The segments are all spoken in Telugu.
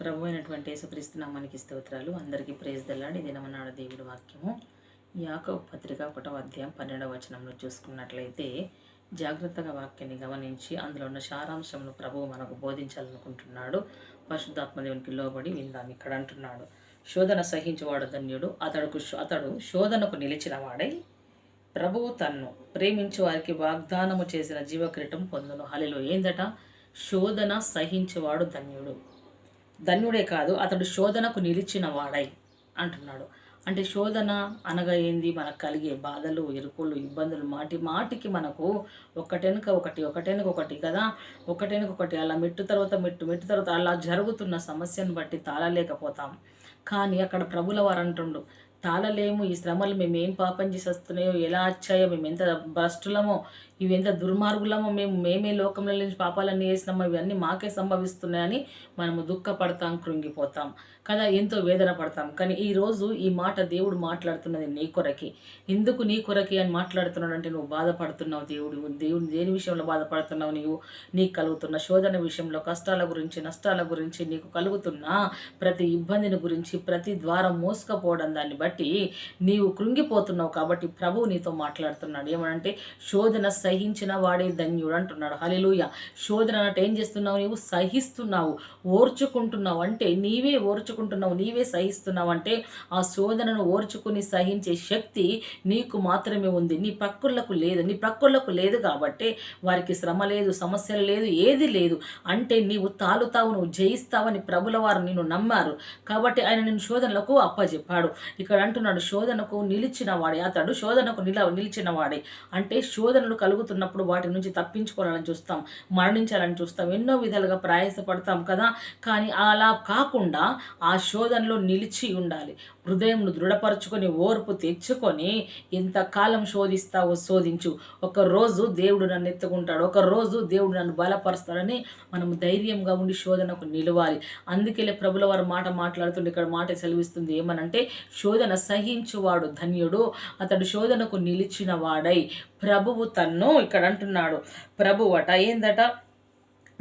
ప్రభు అయినటువంటి యేసుక్రీస్తునామానికి స్తోత్రాలు. అందరికీ ప్రేజ్ దల్లాడి దినమనాడ దేవుడి వాక్యము. యాకవ పత్రిక ఒకటవ అధ్యాయం పన్నెండవ వచనంలో చూసుకున్నట్లయితే జాగ్రత్తగా వాక్యాన్ని గమనించి అందులో ఉన్న సారాంశంను ప్రభువు మనకు బోధించాలనుకుంటున్నాడు. పరిశుద్ధాత్మ దేవునికి లోబడి విందాం ఇక్కడ అంటున్నాడు. శోధన సహించువాడు ధన్యుడు. అతడుకు అతడు శోధనకు నిలిచిన వాడై ప్రభువు తన్ను ప్రేమించు వారికి వాగ్దానము చేసిన జీవక్రీటం పొందును. హలిలో ఏందట? శోధన సహించువాడు ధన్యుడు. ధన్యుడే కాదు అతడు శోధనకు నిలిచిన వాడై అంటున్నాడు. అంటే శోధన అనగా ఏంది? మనకు కలిగే బాధలు ఇరుకులు ఇబ్బందులు మాటి మాటికి మనకు ఒకటెనక ఒకటి ఒకటెనక ఒకటి కదా? ఒకటెనక ఒకటి అలా మెట్టు తర్వాత మెట్టు మెట్టు తర్వాత అలా జరుగుతున్న సమస్యను బట్టి తాళలేకపోతాం. కానీ అక్కడ ప్రభుల వారు అంటుండు తాళలేము. ఈ శ్రమలు మేము ఏం పాపం చేసి వస్తున్నాయో ఎలా వచ్చాయో మేము ఎంత భ్రష్టులమో ఇవి ఎంత దుర్మార్గులమో మేము మేమే లోకంలో నుంచి పాపాలన్నీ చేసినామో ఇవన్నీ మాకే సంభవిస్తున్నాయని మనము దుఃఖపడతాం కృంగిపోతాం. కదా ఎంతో వేదన పడతాం. కానీ ఈరోజు ఈ మాట దేవుడు మాట్లాడుతున్నది నీ కొరకి. ఎందుకు నీ కొరకి అని మాట్లాడుతున్నాడు అంటే నువ్వు బాధపడుతున్నావు దేవుడు. దేవుడు దేని విషయంలో బాధపడుతున్నావు నీవు? నీకు కలుగుతున్న శోధన విషయంలో కష్టాల గురించి నష్టాల గురించి నీకు కలుగుతున్న ప్రతి ఇబ్బందిని గురించి ప్రతి ద్వారం మోసుకపోవడం దాన్ని బట్టి కాబట్టి నీవు కృంగిపోతున్నావు కాబట్టి ప్రభువు నీతో మాట్లాడుతున్నాడు. ఏమనంటే శోధన సహించిన వాడే ధన్యుడు అంటున్నాడు. హలిలుయ శోధన అంటే ఏం చేస్తున్నావు నీవు? సహిస్తున్నావు. ఓర్చుకుంటున్నావు. అంటే నీవే ఓర్చుకుంటున్నావు నీవే సహిస్తున్నావు. అంటే ఆ శోధనను ఓర్చుకుని సహించే శక్తి నీకు మాత్రమే ఉంది. నీ ప్రక్కులకు లేదు. నీ ప్రక్కులకు లేదు కాబట్టి వారికి శ్రమ లేదు సమస్యలు లేదు ఏది లేదు. అంటే నీవు తాలుతావు నువ్వు జయిస్తావని ప్రభుల వారు నిన్ను నమ్మారు. కాబట్టి ఆయన నిన్ను శోధనలకు అప్పచెప్పాడు ఇక్కడ అంటున్నాడు శోధనకు నిలిచిన వాడే అతడు శోధనకు నిల నిలిచిన వాడే అంటే శోధనలు కలుగుతున్నప్పుడు వాటి నుంచి తప్పించుకోవాలని చూస్తాం మరణించాలని చూస్తాం ఎన్నో విధాలుగా ప్రయాసపడతాం కదా. కానీ అలా కాకుండా ఆ శోధనలో నిలిచి ఉండాలి. హృదయంను దృఢపరచుకొని ఓర్పు తెచ్చుకొని ఇంతకాలం శోధిస్తావో శోధించు. ఒకరోజు దేవుడు నన్ను ఎత్తుకుంటాడు. ఒక రోజు దేవుడు నన్ను బలపరుస్తాడని మనం ధైర్యంగా ఉండి శోధనకు నిలవాలి. అందుకే ప్రభుల వారు మాట మాట్లాడుతుంటే ఇక్కడ మాట సెలవిస్తుంది ఏమనంటే శోధన సహించువాడు ధన్యుడు అతడు శోధనకు నిలిచిన వాడై ప్రభువు తన్ను ఇక్కడ అంటున్నాడు. ప్రభువట ఏందట?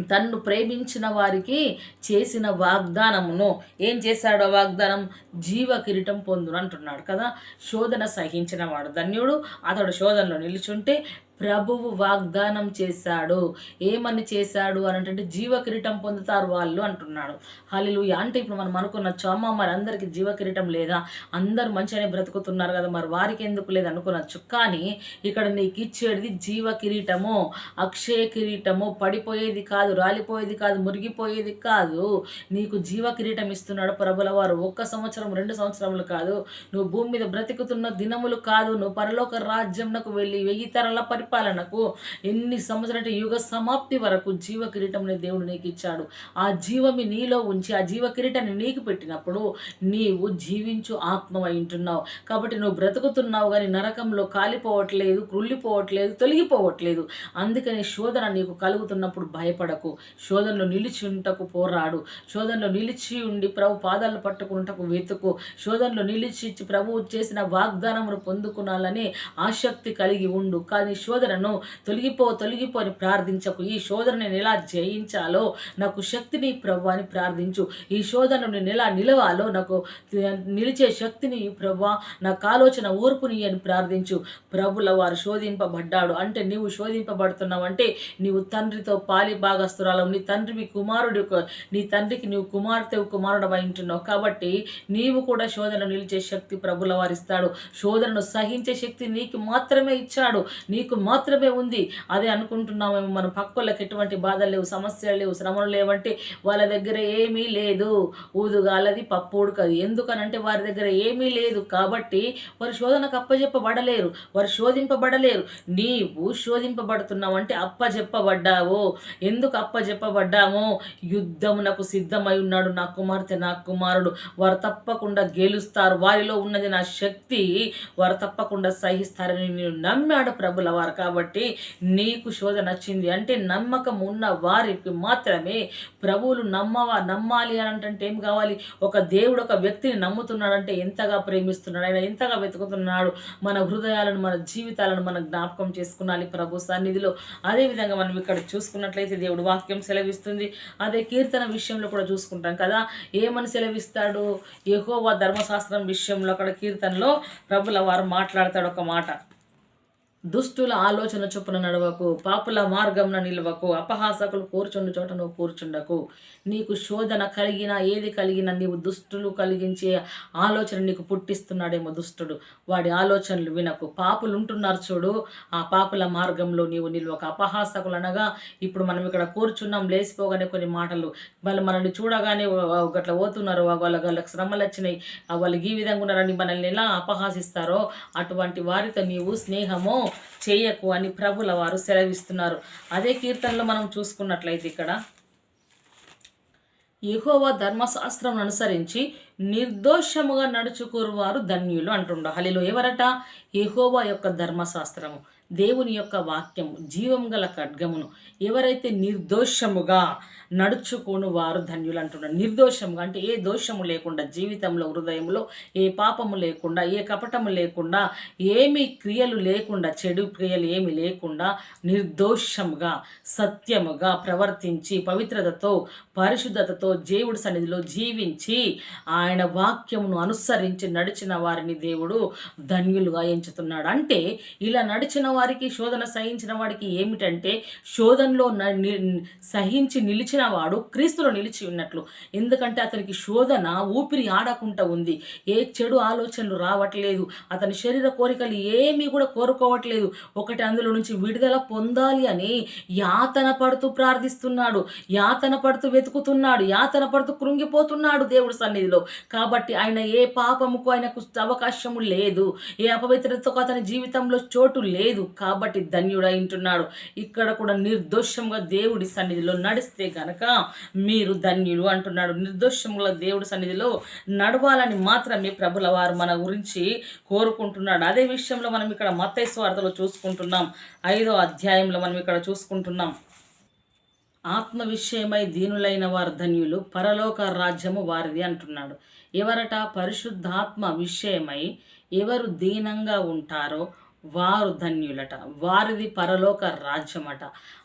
తన్ను ప్రేమించిన వారికి చేసిన వాగ్దానమును. ఏం చేశాడు ఆ వాగ్దానం? జీవ కిరీటం పొందును అంటున్నాడు కదా. శోధన సహించిన వాడు ధన్యుడు. అతడు శోధనలో నిలుచుంటే ప్రభువు వాగ్దానం చేశాడు. ఏమని చేశాడు అని అంటే జీవ కిరీటం పొందుతారు వాళ్ళు అంటున్నాడు. హలిలు అంటే ఇప్పుడు మనం అనుకున్న చోమ మరి అందరికి జీవ కిరీటం లేదా? అందరు మంచిగానే బ్రతుకుతున్నారు కదా మరి వారికి ఎందుకు లేదు అనుకున్నచ్చు కానీ ఇక్కడ నీకు ఇచ్చేది జీవ కిరీటము అక్షయ కిరీటము పడిపోయేది కాదు రాలిపోయేది కాదు మురిగిపోయేది కాదు. నీకు జీవ కిరీటం ఇస్తున్నాడు ప్రభుల వారు. ఒక్క సంవత్సరం రెండు సంవత్సరములు కాదు. నువ్వు భూమి మీద బ్రతుకుతున్న దినములు కాదు. నువ్వు పరలోక రాజ్యంకు వెళ్ళి వెయ్యి తరల పరి పరిపాలనకు ఎన్ని సంవత్సరాలు యుగ సమాప్తి వరకు జీవ కిరీటంని దేవుడు నీకు ఇచ్చాడు. ఆ జీవమి నీలో ఉంచి ఆ జీవ కిరీటాన్ని నీకు పెట్టినప్పుడు నీవు జీవించు ఆత్మ ఉంటున్నావు. కాబట్టి నువ్వు బ్రతుకుతున్నావు కానీ నరకంలో కాలిపోవట్లేదు కృళ్ళిపోవట్లేదు తొలగిపోవట్లేదు. అందుకని శోధన నీకు కలుగుతున్నప్పుడు భయపడకు. శోధనలో నిలిచి ఉంటకు పోరాడు. శోధనలో నిలిచి ఉండి ప్రభు పాదాలు పట్టుకుంటకు వెతుకు. శోధనలో నిలిచి ప్రభువు చేసిన వాగ్దానమును పొందుకునాలని ఆసక్తి కలిగి ఉండు. కానీ శోధనను తొలగిపో తొలగిపో అని ప్రార్థించకు. ఈ శోధనను నేను ఎలా జయించాలో నాకు శక్తిని ప్రభు అని ప్రార్థించు. ఈ శోధనను నేను ఎలా నిలవాలో నాకు నిలిచే శక్తిని ప్రభు నాకు ఆలోచన ఓర్పుని అని ప్రార్థించు. ప్రభుల వారు శోధింపబడ్డాడు. అంటే నీవు శోధింపబడుతున్నావు అంటే నీవు తండ్రితో పాలి భాగస్తురాలు నీ తండ్రి కుమారుడు నీ తండ్రికి నీవు కుమార్తె కుమారుడు ఉంటున్నావు. కాబట్టి నీవు కూడా శోధన నిలిచే శక్తి ప్రభుల వారిస్తాడు. శోధనను సహించే శక్తి నీకు మాత్రమే ఇచ్చాడు. నీకు మాత్రమే ఉంది. అదే అనుకుంటున్నామేమో మన పక్కలకు ఎటువంటి బాధలు లేవు సమస్యలు లేవు శ్రమలు లేవంటే వాళ్ళ దగ్గర ఏమీ లేదు. ఊదుగాలది పప్పు ఉడకదు. ఎందుకనంటే వారి దగ్గర ఏమీ లేదు కాబట్టి వారు శోధనకు అప్పజెప్పబడలేరు. వారు శోధింపబడలేరు. నీవు శోధింపబడుతున్నావు అంటే అప్పజెప్పబడ్డావు. ఎందుకు అప్పజెప్పబడ్డాము? యుద్ధమునకు సిద్ధమై ఉన్నాడు నా కుమార్తె నా కుమారుడు. వారు తప్పకుండా గెలుస్తారు. వారిలో ఉన్నది నా శక్తి. వారు తప్పకుండా సహిస్తారని నేను నమ్మాడు ప్రభుల వారు. ఉన్నారు కాబట్టి నీకు శోధన వచ్చింది అంటే నమ్మకం ఉన్న వారికి మాత్రమే ప్రభువులు నమ్మవా నమ్మాలి అని అంటే ఏం కావాలి? ఒక దేవుడు ఒక వ్యక్తిని నమ్ముతున్నాడంటే ఎంతగా ప్రేమిస్తున్నాడు ఆయన ఎంతగా వెతుకుతున్నాడు? మన హృదయాలను మన జీవితాలను మనం జ్ఞాపకం చేసుకున్నాలి ప్రభు సన్నిధిలో. అదేవిధంగా మనం ఇక్కడ చూసుకున్నట్లయితే దేవుడు వాక్యం సెలవిస్తుంది. అదే కీర్తన విషయంలో కూడా చూసుకుంటాం కదా. ఏమని సెలవిస్తాడు? యెహోవా ధర్మశాస్త్రం విషయంలో అక్కడ కీర్తనలో ప్రభుల వారు మాట్లాడతాడు ఒక మాట. దుష్టుల ఆలోచన చొప్పున నడవకు పాపుల మార్గంన నిలవకు అపహాసకులు కూర్చుండు చోట నువ్వు కూర్చుండకు. నీకు శోధన కలిగిన ఏది కలిగినా నీవు దుష్టులు కలిగించే ఆలోచన నీకు పుట్టిస్తున్నాడేమో దుష్టుడు వాడి ఆలోచనలు వినకు. పాపులు ఉంటున్నారు చూడు ఆ పాపుల మార్గంలో నీవు నిలవక. అపహాసకులు అనగా ఇప్పుడు మనం ఇక్కడ కూర్చున్నాం లేచిపోగానే కొన్ని మాటలు. వాళ్ళు మనల్ని చూడగానే గట్ల పోతున్నారు వాళ్ళ వాళ్ళకి శ్రమలు వచ్చినాయి. వాళ్ళకి వాళ్ళు ఈ విధంగా ఉన్నారని మనల్ని ఎలా అపహాసిస్తారో అటువంటి వారితో నీవు స్నేహము. చేయకు అని ప్రభుల వారు సెలవిస్తున్నారు. అదే కీర్తనలో మనం చూసుకున్నట్లయితే ఇక్కడ యెహోవా ధర్మశాస్త్రం అనుసరించి నిర్దోషముగా నడుచుకోరు వారు ధన్యులు అంటుండ. హలిలో ఎవరట? యెహోవా యొక్క ధర్మశాస్త్రము. దేవుని యొక్క వాక్యము జీవం గల ఖడ్గమును ఎవరైతే నిర్దోషముగా నడుచుకోను వారు ధన్యులు అంటున్నారు నిర్దోషముగా అంటే ఏ దోషము లేకుండా జీవితంలో హృదయంలో ఏ పాపము లేకుండా ఏ కపటము లేకుండా ఏమి క్రియలు లేకుండా చెడు క్రియలు ఏమి లేకుండా నిర్దోషముగా సత్యముగా ప్రవర్తించి పవిత్రతతో పరిశుద్ధతతో దేవుడి సన్నిధిలో జీవించి ఆయన వాక్యమును అనుసరించి నడిచిన వారిని దేవుడు ధన్యులుగా ఎంచుతున్నాడు. అంటే ఇలా నడిచిన వారికి శోధన సహించిన వాడికి ఏమిటంటే శోధనలో న- ని- సహించి నిలిచిన వాడు క్రీస్తులో నిలిచి ఉన్నట్లు. ఎందుకంటే అతనికి శోధన ఊపిరి ఆడకుండా ఉంది. ఏ చెడు ఆలోచనలు రావట్లేదు. అతని శరీర కోరికలు ఏమీ కూడా కోరుకోవట్లేదు. ఒకటి అందులో నుంచి విడుదల పొందాలి అని యాతన పడుతూ ప్రార్థిస్తున్నాడు. యాతన పడుతూ వెతుకుతున్నాడు యాతన పడుతూ కృంగిపోతున్నాడు దేవుడి సన్నిధిలో. కాబట్టి ఆయన ఏ పాపముకు ఆయనకు అవకాశము లేదు ఏ అపవిత్రతకు అతని జీవితంలో చోటు లేదు. కాబట్టి ధన్యుడై ఉంటున్నాడు. ఇక్కడ కూడా నిర్దోషంగా దేవుడి సన్నిధిలో నడిస్తే గనక మీరు ధన్యులు అంటున్నాడు. నిర్దోషంగా దేవుడి సన్నిధిలో నడవాలని మాత్రమే ప్రభుల వారు మన గురించి కోరుకుంటున్నాడు. అదే విషయంలో మనం ఇక్కడ మత్తయి వార్తలో చూసుకుంటున్నాం. ఐదో అధ్యాయంలో మనం ఇక్కడ చూసుకుంటున్నాం. ఆత్మ విషయమై దీనులైన వారు ధన్యులు పరలోక రాజ్యము వారిది అంటున్నాడు. ఎవరట పరిశుద్ధాత్మ విషయమై ఎవరు దీనంగా ఉంటారో వారు ధన్యులట వారిది పరలోక రాజ్యమట.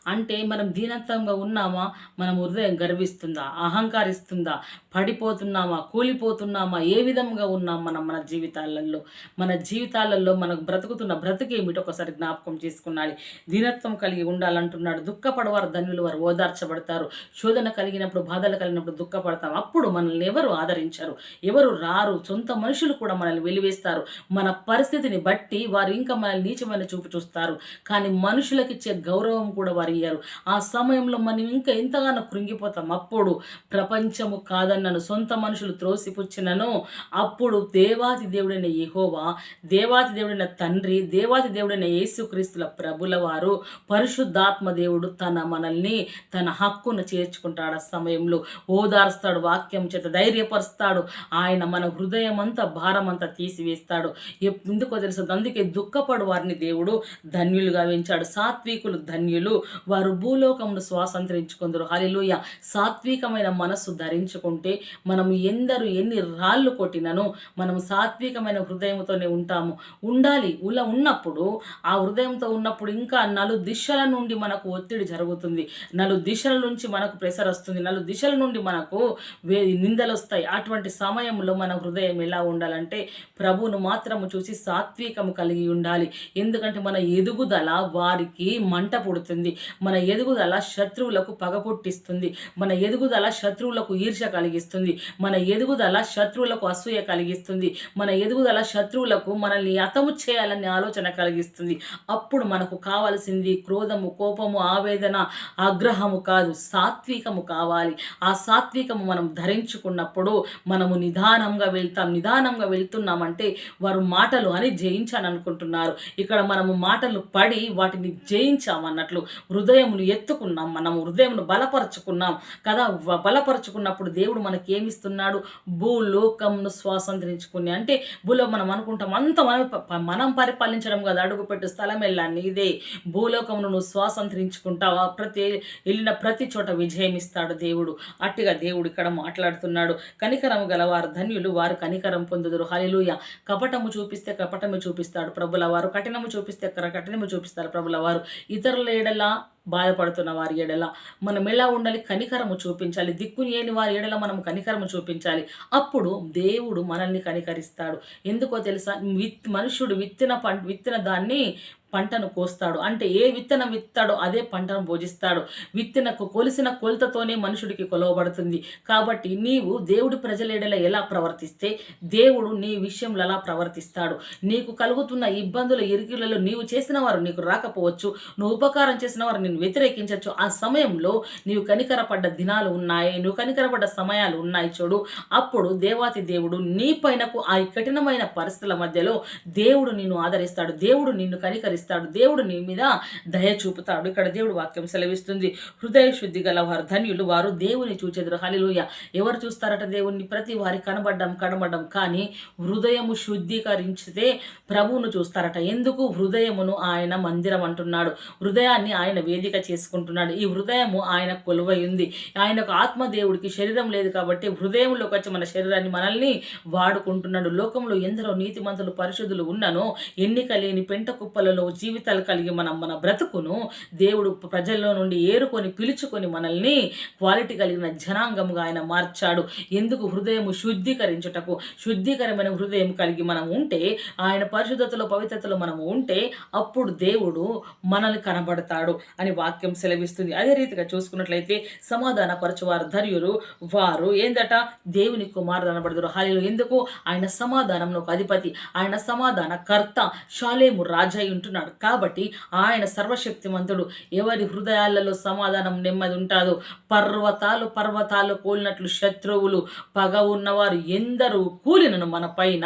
అంటే మనం దీనత్వంగా ఉన్నామా? మనం హృదయం గర్విస్తుందా? అహంకారిస్తుందా? పడిపోతున్నామా? కూలిపోతున్నామా? ఏ విధంగా ఉన్నాం మనం మన జీవితాలలో? మన జీవితాలలో మనకు బ్రతుకుతున్న బ్రతికేమిటి ఒకసారి జ్ఞాపకం చేసుకున్నాలి. దీనత్వం కలిగి ఉండాలంటున్నాడు. దుఃఖపడవారు ధన్యులు వారు ఓదార్చబడతారు. శోధన కలిగినప్పుడు బాధలు కలిగినప్పుడు దుఃఖపడతాం. అప్పుడు మనల్ని ఎవరు ఆదరించారు? ఎవరు రారు? సొంత మనుషులు కూడా మనల్ని వెలివేస్తారు. మన పరిస్థితిని బట్టి వారు ఇంకా మనల్ని నీచమైన చూపు చూస్తారు. కానీ మనుషులకు ఇచ్చే గౌరవం కూడా వారు ఇయ్యారు. ఆ సమయంలో మనం ఇంకా ఎంతగానో కృంగిపోతాం. అప్పుడు ప్రపంచము కాదన్నను సొంత మనుషులు త్రోసిపుచ్చినను. అప్పుడు దేవాతి దేవుడైన యహోవా దేవాతి దేవుడైన తండ్రి దేవాతి దేవుడైన యేసుక్రీస్తుల ప్రభుల వారు పరిశుద్ధాత్మ దేవుడు తన మనల్ని తన హక్కును చేర్చుకుంటాడు ఆ సమయంలో. ఓదారుస్తాడు వాక్యం చేత ధైర్యపరుస్తాడు. ఆయన మన హృదయం అంతా భారం అంతా తీసివేస్తాడు ఎందుకో తెలుసు. అందుకే దుఃఖపడు వారిని దేవుడు ధన్యులుగా వెంచాడు సాత్వికులు ధన్యులు. వారు భూలోకమును స్వాతంత్రించుకుందరు హలిలోయ సాత్వికమైన మనస్సు ధరించుకుంటే మనము ఎందరు ఎన్ని రాళ్ళు కొట్టినను మనము సాత్వికమైన హృదయంతోనే ఉంటాము. ఉండాలి. ఇలా ఉన్నప్పుడు ఆ హృదయంతో ఉన్నప్పుడు ఇంకా నలు దిశల నుండి మనకు ఒత్తిడి జరుగుతుంది. నలు దిశల నుంచి మనకు ప్రెషర్ వస్తుంది. నలు దిశల నుండి మనకు వే నిందలు వస్తాయి అటువంటి సమయంలో మన హృదయం ఎలా ఉండాలంటే ప్రభువును మాత్రము చూసి సాత్వికము కలిగి ఉండాలి. ఎందుకంటే మన ఎదుగుదల వారికి మంట పుడుతుంది. మన ఎదుగుదల శత్రువులకు పగ పుట్టిస్తుంది. మన ఎదుగుదల శత్రువులకు ఈర్ష కలిగిస్తుంది. మన ఎదుగుదల శత్రువులకు అసూయ కలిగిస్తుంది. మన ఎదుగుదల శత్రువులకు మనల్ని అతము చేయాలనే ఆలోచన కలిగిస్తుంది. అప్పుడు మనకు కావలసింది క్రోధము కోపము ఆవేదన ఆగ్రహము కాదు సాత్వికము కావాలి. ఆ సాత్వికము మనం ధరించుకున్నప్పుడు మనము నిదానంగా వెళ్తాం. నిదానంగా వెళ్తున్నామంటే వారు మాటలు అని జయించాలనుకుంటున్నారు. ఇక్కడ మనము మాటలు పడి వాటిని జయించామన్నట్లు హృదయమును ఎత్తుకున్నాం. మనము హృదయమును బలపరుచుకున్నాం. కదా బలపరచుకున్నప్పుడు బలపరుచుకున్నప్పుడు దేవుడు మనకి ఏమిస్తున్నాడు భూలోకమును స్వాతంత్రించుకుని అంటే భూలో మనం అనుకుంటాం అంత మనం మనం పరిపాలించడం కదా. అడుగుపెట్టు స్థలం వెళ్ళాను ఇదే భూలోకమును నువ్వు స్వాతంత్రించుకుంటావా ప్రతి వెళ్ళిన ప్రతి చోట విజయం ఇస్తాడు దేవుడు. అట్టిగా దేవుడు ఇక్కడ మాట్లాడుతున్నాడు. కనికరము గల వారు ధన్యులు. వారు కనికరం పొందుదురు. హలిలుయ కపటము చూపిస్తే కపటము చూపిస్తాడు. ప్రభుల వారు కఠినము చూపిస్తే కర- కఠినము చూపిస్తారు ప్రభుల వారు. ఇతరుల ఎడల బాధపడుతున్న వారి ఎడల మనం ఎలా ఉండాలి? కనికరము చూపించాలి. దిక్కు లేని వారి ఎడల మనం కనికరము చూపించాలి. అప్పుడు దేవుడు మనల్ని కనికరిస్తాడు. ఎందుకో తెలుసా? విత్ మనుషుడు విత్తిన పంట విత్తిన దాన్ని పంటను కోస్తాడు. అంటే ఏ విత్తనం విత్తాడో అదే పంటను భోజిస్తాడు. విత్తనకు కొలిసిన కొలతతోనే మనుషుడికి కొలవబడుతుంది. కాబట్టి నీవు దేవుడి ప్రజల ఎలా ప్రవర్తిస్తే దేవుడు నీ విషయంలో అలా ప్రవర్తిస్తాడు. నీకు కలుగుతున్న ఇబ్బందుల ఇరుకులలో నీవు చేసిన వారు నీకు రాకపోవచ్చు. నువ్వు ఉపకారం చేసిన వారు నేను వ్యతిరేకించవచ్చు. ఆ సమయంలో నీవు కనికరపడ్డ దినాలు ఉన్నాయి. నువ్వు కనికరపడ్డ సమయాలు ఉన్నాయి చూడు. అప్పుడు దేవాతి దేవుడు నీ పైనకు ఆ కఠినమైన పరిస్థితుల మధ్యలో దేవుడు నిన్ను ఆదరిస్తాడు. దేవుడు నిన్ను కనికరిస్తాడు. దేవుడు నీ మీద దయ చూపుతాడు. ఇక్కడ దేవుడు వాక్యం సెలవిస్తుంది. హృదయ శుద్ధి గల వారు ధన్యులు. వారు దేవుని చూచెదరు. హలిలోయ ఎవరు చూస్తారట దేవుణ్ణి? ప్రతి వారి కనబడ్డం కనబడ్డం. కానీ హృదయము శుద్ధీకరించితే ప్రభువును చూస్తారట. ఎందుకు? హృదయమును ఆయన మందిరం అంటున్నాడు. హృదయాన్ని ఆయన వేదిక చేసుకుంటున్నాడు. ఈ హృదయము ఆయన కొలువై ఉంది. ఆయనకు ఆత్మదేవుడికి శరీరం లేదు కాబట్టి హృదయంలోకి వచ్చి మన శరీరాన్ని మనల్ని వాడుకుంటున్నాడు. లోకంలో ఎందరో నీతిమంతులు పరిశుద్ధులు ఉన్ననో. ఎన్నిక లేని పెంట కుప్పలలో జీవితాలు కలిగి మనం మన బ్రతుకును దేవుడు ప్రజల్లో నుండి ఏరుకొని పిలుచుకొని మనల్ని క్వాలిటీ కలిగిన జనాంగముగా ఆయన మార్చాడు. ఎందుకు? హృదయము శుద్ధీకరించుటకు. శుద్ధీకరమైన హృదయం కలిగి మనం ఉంటే ఆయన పరిశుద్ధతలో పవిత్రతలో మనం ఉంటే అప్పుడు దేవుడు మనల్ని కనబడతాడు అని వాక్యం సెలవిస్తుంది. అదే రీతిగా చూసుకున్నట్లయితే సమాధాన పరచువారు ధర్యులు వారు ఏందట? దేవుని కుమారుడు అనబడదురు. హాలీలు ఎందుకు? ఆయన సమాధానంలో ఒక అధిపతి ఆయన సమాధాన కర్త షాలేము రాజా అయి ఉంటున్నాడు కాబట్టి ఆయన సర్వశక్తిమంతుడు. ఎవరి హృదయాలలో సమాధానం నెమ్మది ఉంటాదో పర్వతాలు పర్వతాలు కూలినట్లు శత్రువులు పగ ఉన్నవారు ఎందరూ కూలినను మన పైన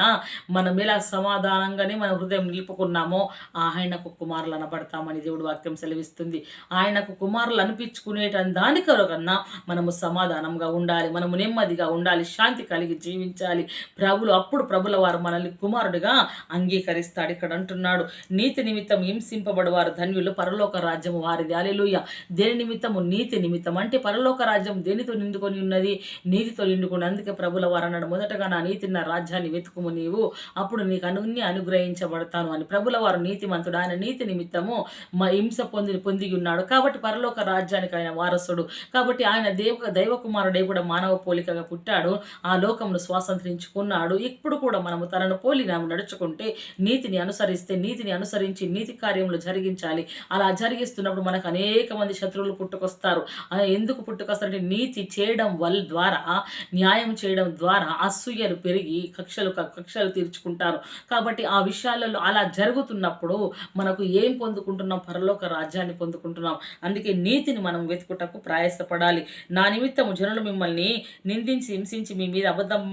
మనం ఎలా సమాధానంగానే మన హృదయం నిలుపుకున్నామో ఆయనకు కుమారులు అనబడతామని దేవుడు వాక్యం సెలవిస్తుంది. ఆయనకు కుమారులు అనిపించుకునేట దాని కన్నా మనము సమాధానంగా ఉండాలి మనము నెమ్మదిగా ఉండాలి శాంతి కలిగి జీవించాలి. ప్రభులు అప్పుడు ప్రభుల వారు మనల్ని కుమారుడిగా అంగీకరిస్తాడు. ఇక్కడ అంటున్నాడు నీతి నిమిత్తం హింసింపబడవారు ధన్యులు. పరలోక రాజ్యం వారిది. అలెలుయ దేని నిమిత్తము? నీతి నిమిత్తం. అంటే పరలోక రాజ్యం దేనితో నిండుకొని ఉన్నది? నీతితో నిండుకుని అందుకే ప్రభుల వారు అన్నాడు. మొదటగా నా నీతి నా రాజ్యాన్ని వెతుకుము నీవు. అప్పుడు నీకు అన్ని అనుగ్రహించబడతాను అని. ప్రభుల వారు నీతిమంతుడు. ఆయన నీతి నిమిత్తము మా హింస పొంది పొంది ఉన్నాడు. కాబట్టి పరలోక రాజ్యానికి ఆయన వారసుడు. కాబట్టి ఆయన దేవ దైవ కుమారుడే కూడా మానవ పోలికగా పుట్టాడు. ఆ లోకమును స్వాతంత్రించుకున్నాడు. ఇప్పుడు కూడా మనము తనను పోలినాము నడుచుకుంటే నీతిని అనుసరిస్తే నీతిని అనుసరించి నీతి కార్యములు జరిగించాలి. అలా జరిగిస్తున్నప్పుడు మనకు అనేక మంది శత్రువులు పుట్టుకొస్తారు. ఎందుకు పుట్టుకొస్తారంటే నీతి చేయడం వల్ల ద్వారా న్యాయం చేయడం ద్వారా అసూయలు పెరిగి కక్షలు కక్షలు తీర్చుకుంటారు. కాబట్టి ఆ విషయాలలో అలా జరుగుతున్నప్పుడు మనకు ఏం పొందుకుంటున్నాం? పరలోక రాజ్యాన్ని పొందుకుంటున్నాం. అందుకే నీతిని మనం వెతుకుటకు ప్రయాసపడాలి. నా నిమిత్తము జనులు మిమ్మల్ని నిందించి హింసించి మీ మీద అబద్ధం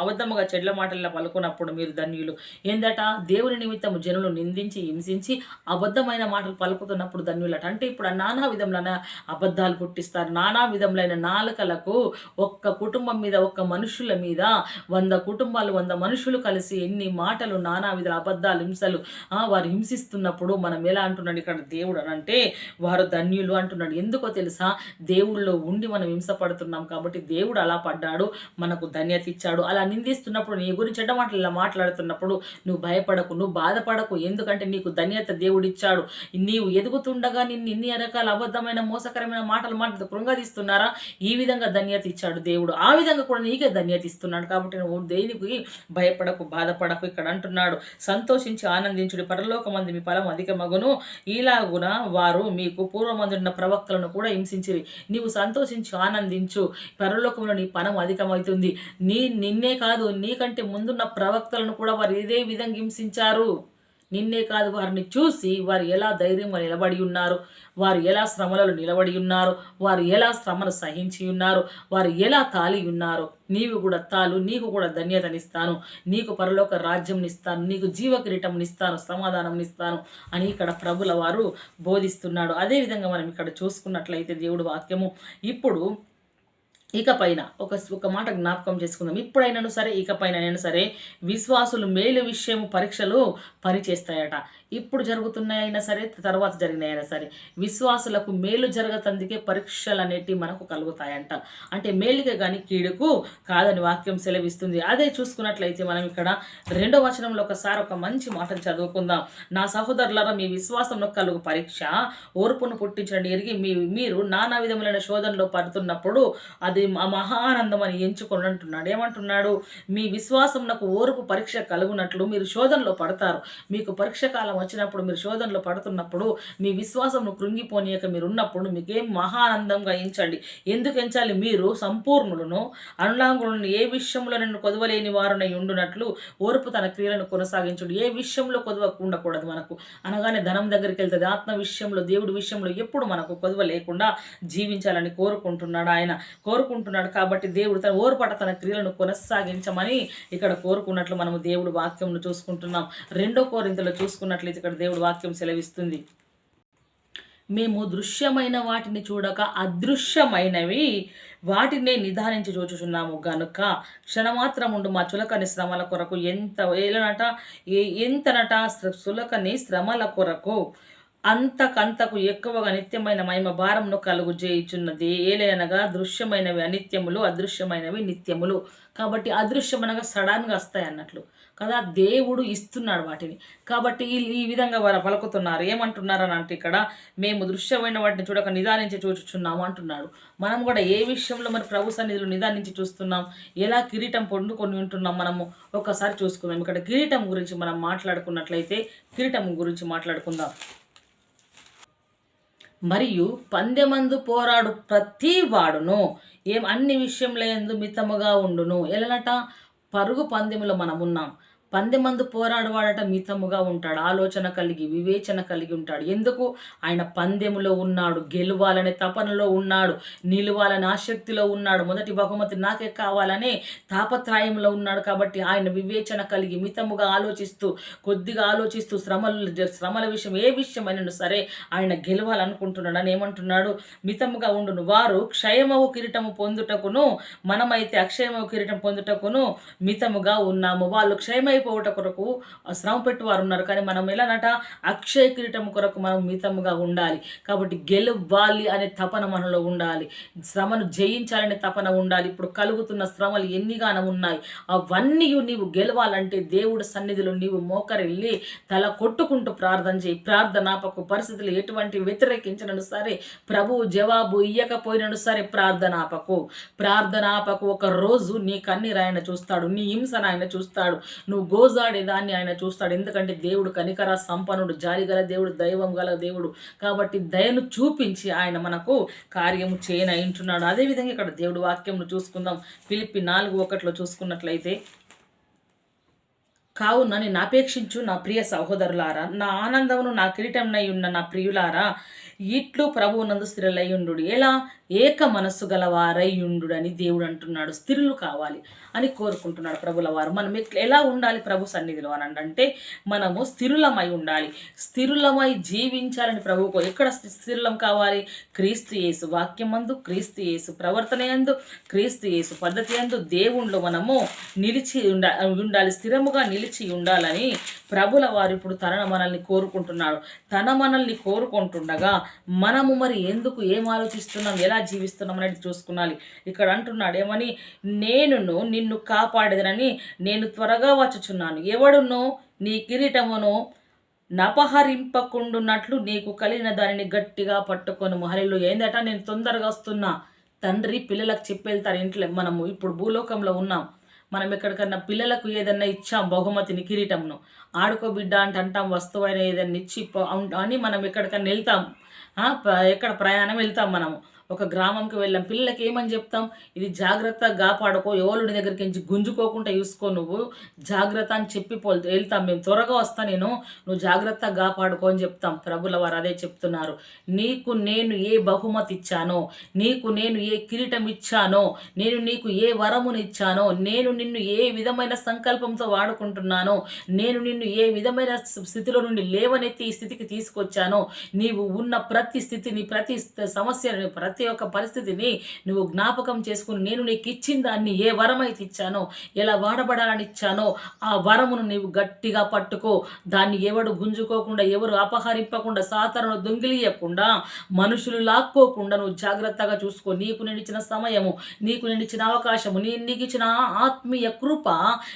అబద్ధముగా చెడ్ల మాటల్లో పలుకున్నప్పుడు మీరు ధన్యులు. ఏందట? దేవుని నిమిత్తము జనులు నిందించి హింసించి అబద్ధమైన మాటలు పలుకుతున్నప్పుడు ధన్యులట. అంటే ఇప్పుడు నానా విధములైన అబద్ధాలు పుట్టిస్తారు. నానా విధములైన నాలుకలకు ఒక్క కుటుంబం మీద ఒక్క మనుషుల మీద వంద కుటుంబాలు వంద మనుషులు కలిసి ఎన్ని మాటలు నానా విధ అబద్ధాలు హింసలు వారు హింసిస్తున్నప్పుడు మనం ఎలా అంటున్నాడు ఇక్కడ దేవుడు అని అంటే వారు ధన్యులు అంటున్నాడు. ఎందుకో తెలుసా? దేవుళ్ళో ఉండి మనం హింసపడుతున్నాం కాబట్టి దేవుడు అలా పడ్డాడు మనకు ధన్యత ఇచ్చాడు. అలా నిందిస్తున్నప్పుడు నీ గురించి చెడ్డ మాటలు ఇలా మాట్లాడుతున్నప్పుడు నువ్వు భయపడకు నువ్వు బాధపడకు. ఎందుకంటే నీ నీకు ధన్యత దేవుడిచ్చాడు. నీవు ఎదుగుతుండగా నిన్ను ఇన్ని రకాల అబద్ధమైన మోసకరమైన మాటలు మాటలు కృంగదీస్తున్నారా? ఈ విధంగా ధన్యత ఇచ్చాడు దేవుడు. ఆ విధంగా కూడా నీకే ధన్యత ఇస్తున్నాడు కాబట్టి నువ్వు దేనికి భయపడకు బాధపడకు ఇక్కడ అంటున్నాడు. సంతోషించి ఆనందించుడు పరలోకమంది మీ ఫలం అధిక మగును ఇలాగున వారు మీకు పూర్వమందున్న ప్రవక్తలను కూడా హింసించిరి. నీవు సంతోషించి ఆనందించు. పరలోకంలో నీ పనం అధికమవుతుంది నీ నిన్నే కాదు నీకంటే ముందున్న ప్రవక్తలను కూడా వారు ఇదే విధంగా హింసించారు. నిన్నే కాదు వారిని చూసి వారు ఎలా ధైర్యంగా నిలబడి ఉన్నారు వారు ఎలా శ్రమలలో నిలబడి ఉన్నారు వారు ఎలా శ్రమను సహించి ఉన్నారు వారు ఎలా తాలి ఉన్నారు. నీవు కూడా తాలు నీకు కూడా ధన్యతనిస్తాను. నీకు పరలోక రాజ్యం ఇస్తాను నీకు జీవ కిరీటంనిస్తాను సమాధానం ఇస్తాను అని ఇక్కడ ప్రభుల వారు బోధిస్తున్నాడు. అదేవిధంగా మనం ఇక్కడ చూసుకున్నట్లయితే దేవుడు వాక్యము ఇప్పుడు ఇకపైన ఒక ఒక మాట జ్ఞాపకం చేసుకుందాం. ఇప్పుడైనాను సరే ఇకపైన సరే విశ్వాసులు మేలు విషయము పరీక్షలు పనిచేస్తాయట. ఇప్పుడు జరుగుతున్నాయైనా సరే తర్వాత జరిగినాయైనా సరే విశ్వాసులకు మేలు జరగతందుకే పరీక్షలు అనేటివి మనకు కలుగుతాయంట. అంటే మేలుకే కానీ కీడుకు కాదని వాక్యం సెలవిస్తుంది. అదే చూసుకున్నట్లయితే మనం ఇక్కడ రెండో వచనంలో ఒకసారి ఒక మంచి మాటను చదువుకుందాం. నా సహోదరులారా మీ విశ్వాసంలో కలుగు పరీక్ష. ఓర్పును పుట్టించండి ఎరిగి మీ మీరు నానా విధములైన శోధనలో పడుతున్నప్పుడు అది మహానందం అని ఎంచుకొని అంటున్నాడు ఏమంటున్నాడు? మీ విశ్వాసం నాకు ఓర్పు పరీక్ష కలుగునట్లు మీరు శోధనలో పడతారు. మీకు పరీక్ష కాలం వచ్చినప్పుడు మీరు శోధనలు పడుతున్నప్పుడు మీ విశ్వాసంను కృంగిపోనీయక మీరు ఉన్నప్పుడు మీకేం మహానందంగా ఎంచండి. ఎందుకు ఎంచాలి? మీరు సంపూర్ణులను అనులాంగులను ఏ విషయంలో నిన్ను కొదవలేని వారునై ఉండునట్లు ఓర్పు తన క్రియలను కొనసాగించుడు. ఏ విషయంలో కొదవ ఉండకూడదు మనకు. అనగానే ధనం దగ్గరికి వెళ్తుంది. ఆత్మ విషయంలో దేవుడి విషయంలో ఎప్పుడు మనకు కొదవ లేకుండా జీవించాలని కోరుకుంటున్నాడు ఆయన. కోరుకుంటున్నాడు కాబట్టి దేవుడు తన ఓర్పట తన క్రియలను కొనసాగించమని ఇక్కడ కోరుకున్నట్లు మనము దేవుడు వాక్యంను చూసుకుంటున్నాం. రెండో కోరింతలో చూసుకున్నట్లయితే ఇక్కడ దేవుడు వాక్యం సెలవిస్తుంది. మేము దృశ్యమైన వాటిని చూడక అదృశ్యమైనవి వాటినే నిదానించి చూచుచున్నాము గనుక క్షణమాత్రముండు మా చులకని శ్రమల కొరకు ఎంత ఏలనట ఏ- ఎంతనట చులకని శ్రమల కొరకు అంతకంతకు ఎక్కువగా నిత్యమైన మహిమ భారంను కలుగు చేయుచున్నది. ఏలైనగా దృశ్యమైనవి అనిత్యములు అదృశ్యమైనవి నిత్యములు. కాబట్టి అదృశ్యం అనగా సడన్గా వస్తాయి అన్నట్లు. కదా దేవుడు ఇస్తున్నాడు వాటిని. కాబట్టి ఈ ఈ విధంగా వారు పలుకుతున్నారు. ఏమంటున్నారు అని అంటే ఇక్కడ మేము దృశ్యమైన వాటిని చూడక నిదానించి చూచుచున్నాము అంటున్నాడు. మనం కూడా ఏ విషయంలో మరి ప్రభు సన్నిధిలో నిదానించి చూస్తున్నాం? ఎలా కిరీటం పొందుకొని ఉంటున్నాం మనము? ఒక్కసారి చూసుకుందాం. ఇక్కడ కిరీటం గురించి మనం మాట్లాడుకున్నట్లయితే కిరీటం గురించి మాట్లాడుకుందాం. మరియు పందెమందు పోరాడు ప్రతి వాడును. ఏం అన్ని విషయంలో ఎందు మితముగా ఉండును. ఎలనట పరుగు పందెములో మనం ఉన్నాం పందెమందు పోరాడవాడట మితముగా ఉంటాడు. ఆలోచన కలిగి వివేచన కలిగి ఉంటాడు. ఎందుకు? ఆయన పందెములో ఉన్నాడు గెలవాలనే తపనలో ఉన్నాడు నిలవాలనే ఆసక్తిలో ఉన్నాడు. మొదటి బహుమతి నాకే కావాలనే తాపత్రాయంలో ఉన్నాడు కాబట్టి ఆయన వివేచన కలిగి మితముగా ఆలోచిస్తూ కొద్దిగా ఆలోచిస్తూ శ్రమలు శ్రమల విషయం ఏ విషయమైనా సరే ఆయన గెలవాలనుకుంటున్నాడు అని ఏమంటున్నాడు? మితముగా ఉండును. వారు క్షయమవు కిరీటము పొందుటకును మనమైతే అక్షయమవు కిరీటం పొందుటకును మితముగా ఉన్నాము. వాళ్ళు క్షయమై క్షయమైపోవుట కొరకు శ్రమ పెట్టువారు ఉన్నారు కానీ మనం ఎలానట? అక్షయ కిరీటం కొరకు మనం మితముగా ఉండాలి. కాబట్టి గెలవాలి అనే తపన మనలో ఉండాలి. శ్రమను జయించాలనే తపన ఉండాలి. ఇప్పుడు కలుగుతున్న శ్రమలు ఎన్నిగానో ఉన్నాయి? అవన్నీ నీవు గెలవాలంటే దేవుడి సన్నిధిలో నీవు మోకరెళ్ళి తల కొట్టుకుంటూ ప్రార్థన చేయి. ప్రార్థనాపకు పరిస్థితులు ఎటువంటి వ్యతిరేకించినను సరే ప్రభువు జవాబు ఇయ్యకపోయినను సరే ప్రార్థనాపకు. ప్రార్థనాపకు ఒక రోజు నీ కన్నీరు ఆయన చూస్తాడు నీ హింసను ఆయన చూస్తాడు. నువ్వు గోజాడే దాన్ని ఆయన చూస్తాడు. ఎందుకంటే దేవుడు కనికర సంపన్నుడు జాలి గల దేవుడు దైవం గల దేవుడు. కాబట్టి దయను చూపించి ఆయన మనకు కార్యము చేయనయింటున్నాడు అదేవిధంగా ఇక్కడ దేవుడు వాక్యంను చూసుకుందాం. పిలిపి నాలుగు ఒకటిలో చూసుకున్నట్లయితే కావున నేను అపేక్షించు నా ప్రియ సహోదరులారా నా ఆనందమును నా కిరీటంనై ఉన్న నా ప్రియులారా ఇట్లు ప్రభువునందు స్థిరలయ్యుండు ఎలా? ఏక మనస్సు గలవారై ఉండుడని దేవుడు అంటున్నాడు. స్థిరులు కావాలి అని కోరుకుంటున్నాడు ప్రభుల వారు మనం ఎలా ఉండాలి ప్రభు సన్నిధిలో అని అంటే మనము స్థిరులమై ఉండాలి. స్థిరులమై జీవించాలని ప్రభువుకు ఎక్కడ స్థిరులం కావాలి? క్రీస్తు యేసు వాక్యమందు క్రీస్తు యేసు ప్రవర్తన యందు క్రీస్తు యేసు పద్ధతి యందు దేవుణ్ణిలో మనము నిలిచి ఉండాలి. స్థిరముగా నిలిచి ఉండాలని ప్రభుల వారు ఇప్పుడు తన మనల్ని కోరుకుంటున్నాడు తన మనల్ని కోరుకుంటుండగా మనము మరి ఎందుకు ఏం ఆలోచిస్తున్నాం? ఎలా జీవిస్తున్నాం అనేది చూసుకున్నాలి. ఇక్కడ అంటున్నాడు ఏమని నేనును నిన్ను కాపాడేదనని నేను త్వరగా వచ్చుచున్నాను ఎవడును? నీ కిరీటమును నపహరింపకుండున్నట్లు నీకు కలిగిన దానిని గట్టిగా పట్టుకొని మహలిలో ఏందట? నేను తొందరగా వస్తున్నా. తండ్రి పిల్లలకు చెప్పేళ్తారు ఇంట్లో. మనము ఇప్పుడు భూలోకంలో ఉన్నాం. మనం ఎక్కడికన్నా పిల్లలకు ఏదన్నా ఇచ్చాం బహుమతిని కిరీటంను ఆడుకో బిడ్డ అంటే అంటాం వస్తువైన ఏదన్నా ఇచ్చి అని మనం ఎక్కడికన్నా వెళ్తాం. ఎక్కడ ప్రయాణం వెళ్తాం మనము. ఒక గ్రామంకి వెళ్ళాం. పిల్లలకి ఏమని చెప్తాం? ఇది జాగ్రత్తగా కాపాడుకో ఎవరుడి దగ్గరికి నుంచి గుంజుకోకుండా చూసుకో నువ్వు. జాగ్రత్త అని చెప్పి వెళ్తాం మేము. త్వరగా వస్తా నేను. నువ్వు జాగ్రత్తగా కాపాడుకో అని చెప్తాం. ప్రభుల వారు అదే చెప్తున్నారు. నీకు నేను ఏ బహుమతి ఇచ్చానో నీకు నేను ఏ కిరీటం ఇచ్చానో నేను నీకు ఏ వరమును ఇచ్చానో నేను నిన్ను ఏ విధమైన సంకల్పంతో వాడుకుంటున్నానో నేను నిన్ను ఏ విధమైన స్థితిలో నుండి లేవనెత్తి ఈ స్థితికి తీసుకొచ్చానో నీవు ఉన్న ప్రతి స్థితిని ప్రతి సమస్యని ప్రతి ఒక్క పరిస్థితిని నువ్వు జ్ఞాపకం చేసుకుని నేను నీకు ఇచ్చిన దాన్ని ఏ వరమైతే ఇచ్చానో ఎలా వాడబడాలని ఇచ్చానో ఆ వరమును నీవు గట్టిగా పట్టుకో. దాన్ని ఎవడు గుంజుకోకుండా ఎవరు అపహరింపకుండా సాతరను దొంగిలియకుండా మనుషులు లాక్కోకుండా నువ్వు జాగ్రత్తగా చూసుకో. నీకు నేను ఇచ్చిన సమయము నీకు నేను ఇచ్చిన అవకాశము నేను నీకు ఇచ్చిన ఆత్మీయ కృప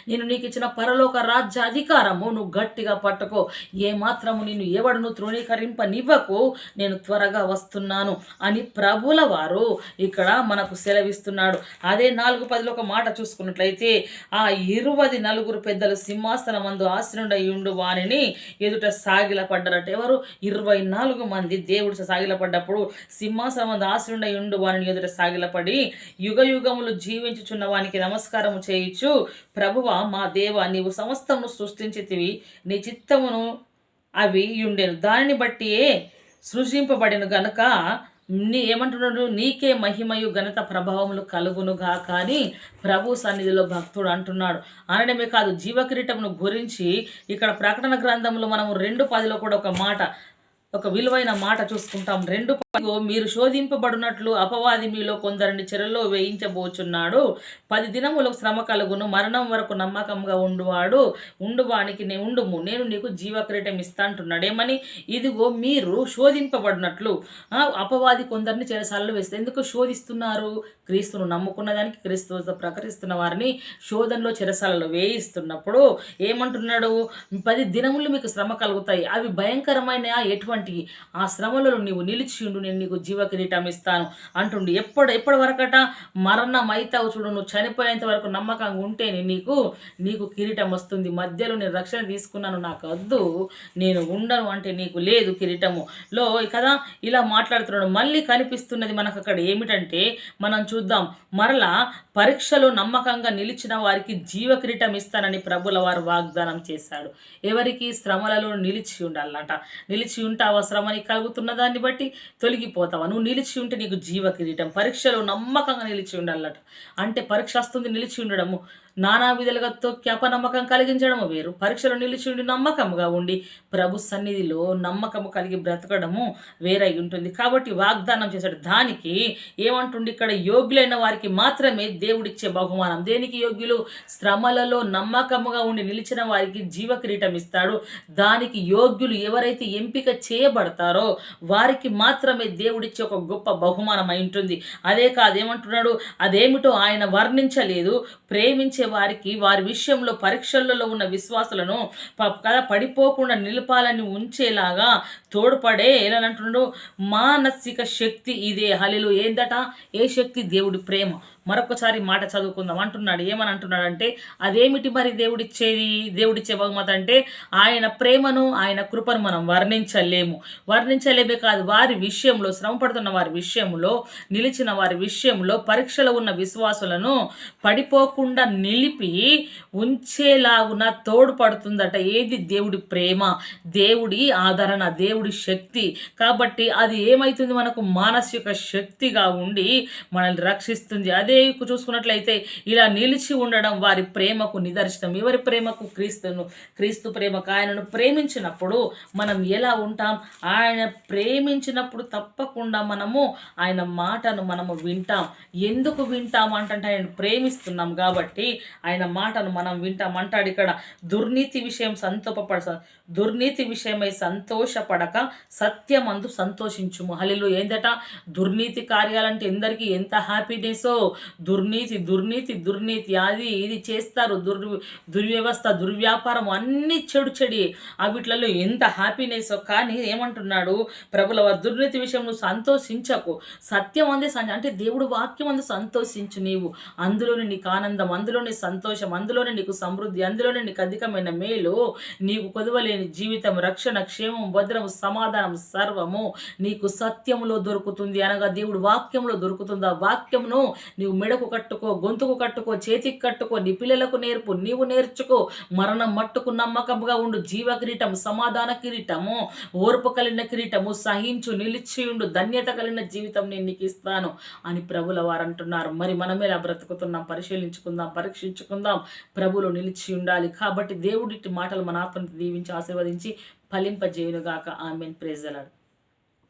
నేను నీకు ఇచ్చిన పరలోక రాజ్య అధికారము నువ్వు గట్టిగా పట్టుకో. ఏ మాత్రము నిన్ను ఎవడును తృణీకరింపనివ్వకు. నేను త్వరగా వస్తున్నాను అని ప్రభు ప్రభుల వారు ఇక్కడ మనకు సెలవిస్తున్నాడు. అదే నాలుగు పదిలో ఒక మాట చూసుకున్నట్లయితే ఆ ఇరువది నలుగురు పెద్దలు సింహాసనం మందు ఆశ్రయుండై ఉండు వారిని ఎదుట సాగిల పడ్డారట ఎవరు? ఇరవై నాలుగు మంది దేవుడు సాగిలపడ్డప్పుడు సింహాసనం మందు ఆశ్రయుండై ఉండు వారిని ఎదుట సాగిలపడి యుగ యుగములు జీవించుచున్న వానికి నమస్కారము చేయించు ప్రభువ మా దేవ నీవు సమస్తమును సృష్టించితివి నీ చిత్తమును అవి ఉండేను దానిని బట్టియే సృజింపబడిన గనుక నీ ఏమంటున్నాడు? నీకే మహిమయు ఘనత ప్రభావములు కలుగునుగా కానీ ప్రభు సన్నిధిలో భక్తుడు అంటున్నాడు. అనడమే కాదు జీవకిరీటమును గురించి ఇక్కడ ప్రకటన గ్రంథంలో మనము రెండు పదిలో కూడా ఒక మాట ఒక విలువైన మాట చూసుకుంటాం. రెండు మీరు శోధింపబడినట్లు అపవాది మీలో కొందరిని చెరలో వేయించబోచున్నాడు. పది దినములకు శ్రమ కలుగును మరణం వరకు నమ్మకంగా ఉండువాడు ఉండువానికి నే ఉండుము. నేను నీకు జీవక్రీటం ఇస్తా అంటున్నాడు ఏమని? ఇదిగో మీరు శోధింపబడినట్లు. అపవాది కొందరిని చెరసాలలో వేస్తే ఎందుకు శోధిస్తున్నారు? క్రీస్తును నమ్ముకున్న దానికి క్రీస్తు ప్రకటిస్తున్న వారిని శోధనలో చెరసాలలో వేయిస్తున్నప్పుడు ఏమంటున్నాడు? పది దినములు మీకు శ్రమ కలుగుతాయి. అవి భయంకరమైన ఎటువంటి? ఆ శ్రమలలో నీవు నిలిచి ఉండు నేను నీకు జీవ కిరీటం ఇస్తాను అంటుండు. ఎప్పుడు ఎప్పటి వరకట మరణం అయితావు చూడు నువ్వు చనిపోయేంత వరకు నమ్మకంగా ఉంటేనే నీకు నీకు కిరీటం వస్తుంది. మధ్యలో నేను రక్షణ తీసుకున్నాను నాకు వద్దు. నేను ఉండను అంటే నీకు లేదు కిరీటము. లో కదా ఇలా మాట్లాడుతున్నాడు. మళ్ళీ కనిపిస్తున్నది మనకు అక్కడ ఏమిటంటే మనం చూద్దాం. మరలా పరీక్షలో నమ్మకంగా నిలిచిన వారికి జీవ కిరీటం ఇస్తానని ప్రభుల వారు వాగ్దానం చేశాడు. ఎవరికి? శ్రమలలో నిలిచి ఉండాలన్నట నిలిచి ఉంటావా? శ్రమ నీకు కలుగుతున్న దాన్ని బట్టి తొలగిపోతావా? నువ్వు నిలిచి ఉంటే నీకు జీవ కిరీటం పరీక్షలో నమ్మకంగా నిలిచి ఉండాలట. అంటే పరీక్ష వస్తుంది నిలిచి ఉండడము. నానా విధాలుగా తొక్కి నమ్మకం కలిగించడము వేరు. పరీక్షలో నిలిచి ఉండి ఉండి ప్రభు సన్నిధిలో నమ్మకము కలిగి బ్రతకడము వేరై ఉంటుంది. కాబట్టి వాగ్దానం చేశాడు. దానికి ఏమంటుండి? ఇక్కడ యోగ్యులైన వారికి మాత్రమే దేవుడిచ్చే బహుమానం. దేనికి యోగ్యులు? శ్రమలలో నమ్మకముగా ఉండి నిలిచిన వారికి జీవ కిరీటం ఇస్తాడు. దానికి యోగ్యులు ఎవరైతే ఎంపిక చేయబడతారో వారికి మాత్రమే దేవుడిచ్చే ఒక గొప్ప బహుమానం అయి ఉంటుంది. అదే కాదు ఏమంటున్నాడు? అదేమిటో ఆయన వర్ణించలేదు ప్రేమించే వారికి వారి విషయంలో పరీక్షలలో ఉన్న విశ్వాసులను ప- కదా పడిపోకుండా నిలపాలని ఉంచేలాగా తోడ్పడే ఎలా అంటున్నాడు మానసిక శక్తి ఇదే. హలిలో ఏందట? ఏ శక్తి? దేవుడి ప్రేమ. మరొకసారి మాట చదువుకుందాం అంటున్నాడు. ఏమని అంటున్నాడంటే అదేమిటి మరి దేవుడిచ్చేది? దేవుడిచ్చే బహుమతి అంటే ఆయన ప్రేమను ఆయన కృపను మనం వర్ణించలేము. వర్ణించలేమే కాదు వారి విషయంలో శ్రమ పడుతున్న వారి విషయంలో నిలిచిన వారి విషయంలో పరీక్షలో ఉన్న విశ్వాసులను పడిపోకుండా నిలిపి ఉంచేలాగున తోడ్పడుతుందట ఏది? దేవుడి ప్రేమ దేవుడి ఆదరణ దేవుడి శక్తి. కాబట్టి అది ఏమైతుంది? మనకు మానసిక శక్తిగా ఉండి మనల్ని రక్షిస్తుంది. అదే చూసుకున్నట్లయితే ఇలా నిలిచి ఉండడం వారి ప్రేమకు నిదర్శనం. ఎవరి ప్రేమకు? క్రీస్తును క్రీస్తు ప్రేమకు. ఆయనను ప్రేమించినప్పుడు మనం ఎలా ఉంటాం? ఆయన ప్రేమించినప్పుడు తప్పకుండా మనము ఆయన మాటను మనము వింటాం. ఎందుకు వింటాం అంటే ఆయన ప్రేమిస్తున్నాం కాబట్టి ఆయన మాటను మనం వింటాం. అంటాడు ఇక్కడ దుర్నీతి విషయం సంతోపడ దుర్నీతి విషయమై సంతోషపడక సత్యమందు సంతోషించుము. హలిలో ఏందట? దుర్నీతి కార్యాలంటే ఎందరికీ ఎంత హ్యాపీనెస్ దుర్నీతి దుర్నీతి దుర్నీతి. అది ఇది చేస్తారు. దుర్ దుర్వ్యవస్థ దుర్వ్యాపారం అన్ని చెడు చెడి. అవిట్లలో ఎంత హ్యాపీనెస్ కానీ ఏమంటున్నాడు? ప్రభుల దుర్నీతి విషయంలో సంతోషించకు. సత్యం అందే అంటే దేవుడు వాక్యం అందు సంతోషించు నీవు. అందులోనే నీకు ఆనందం అందులోనే సంతోషం అందులోనే నీకు సమృద్ధి అందులోనే నీకు అధికమైన మేలు. నీకు కొదవలేని జీవితం రక్షణ క్షేమం భద్రము సమాధానం సర్వము నీకు సత్యములో దొరుకుతుంది అనగా దేవుడు వాక్యంలో దొరుకుతుంది. ఆ వాక్యమును నీవు మెడకు కట్టుకో గొంతుకు కట్టుకో చేతికి కట్టుకో నీ పిల్లలకు నేర్పు నీవు నేర్చుకో. మరణం మట్టుకు నమ్మకంగా ఉండు. జీవ కిరీటం సమాధాన కిరీటము ఓర్పు కలిగిన కిరీటము సహించు నిలిచి ఉండు ధన్యత కలిగిన జీవితం నేను నీకు ఇస్తాను అని ప్రభుల వారు అంటున్నారు మరి మనమే ఇలా బ్రతుకుతున్నాం? పరిశీలించుకుందాం పరీక్షించుకుందాం. ప్రభులు నిలిచి ఉండాలి కాబట్టి దేవుడి మాటలు మన ఆత్మని దీవించి ఆశీర్వదించి ఫలింపజేయునుగాక. ఆమెన్. ప్రేజలాడు